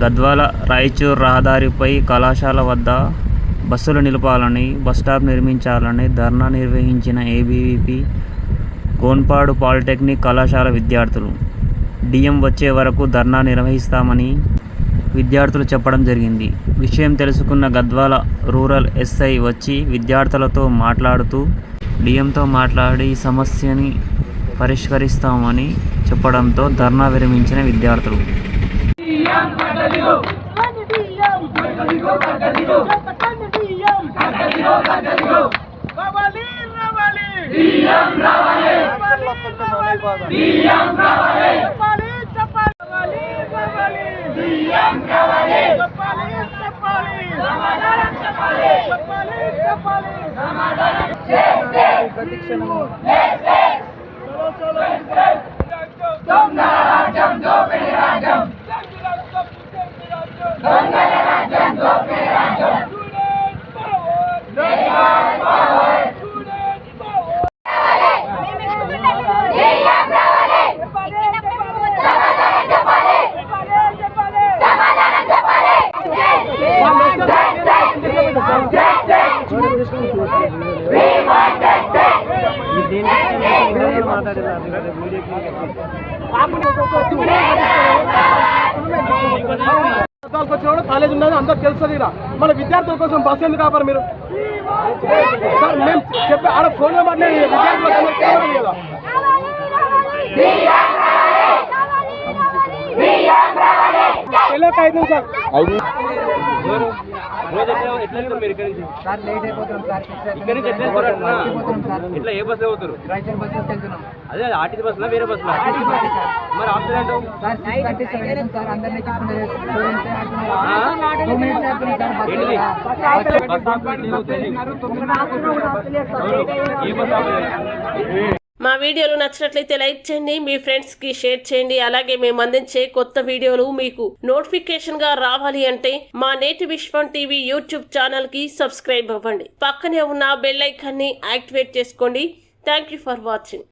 గద్వాల రాయచూర్ రహదారిపై కళాశాల వద్ద బస్సులు నిలపాలని బస్టాప్ నిర్మించాలని ధర్నా నిర్వహించిన ఏబీవీపీ కోన్పాడు పాలిటెక్నిక్ కళాశాల విద్యార్థులు. డిఎం వచ్చే వరకు ధర్నా నిర్వహిస్తామని విద్యార్థులు చెప్పడం జరిగింది. విషయం తెలుసుకున్న గద్వాల రూరల్ ఎస్ఐ వచ్చి విద్యార్థులతో మాట్లాడుతూ డిఎంతో మాట్లాడి ఈ సమస్యని పరిష్కరిస్తామని చెప్పడంతో ధర్నా విరమించిన విద్యార్థులు. రావాలి రావాలి డిఎం రావాలి వచ్చిన కాలేజ్ ఉన్నది అందరు తెలుస్తుంది ఇలా మన విద్యార్థుల కోసం బస్సు ఎందుకు కాపారు మీరు సార్ మేము చెప్పే ఆడ ఫోన్లో మాట్లాడి విద్యార్థులకు అందరికీ తెలియాలి తెలియక ఐదు నిమిషాలు సార్ లేట్ అయిపోతున్నాం సార్? ఇట్లా ఏ బస్సులో పోతారు రైతుల బస్సు వెళ్తున్నాం అదే ఆర్టీసీ బస్సులా వేరే బస్సులా మరి ఆప్షన్ అంటావు sir six thirty seven sir అందరినీ టూ మినిట్స్ అవుతుంది సార్? బస్సు. ఏ బస్ ఆపేది? మా వీడియోలు నచ్చినట్లయితే లైక్ చేయండి మీ ఫ్రెండ్స్కి షేర్ చేయండి. అలాగే మేము అందించే కొత్త వీడియోలు మీకు నోటిఫికేషన్గా రావాలి అంటే మా నేటి విశ్వం టీవీ యూట్యూబ్ ఛానల్కి సబ్స్క్రైబ్ అవ్వండి. పక్కనే ఉన్న బెల్ ఐకాన్ని యాక్టివేట్ చేసుకోండి. Thank you for watching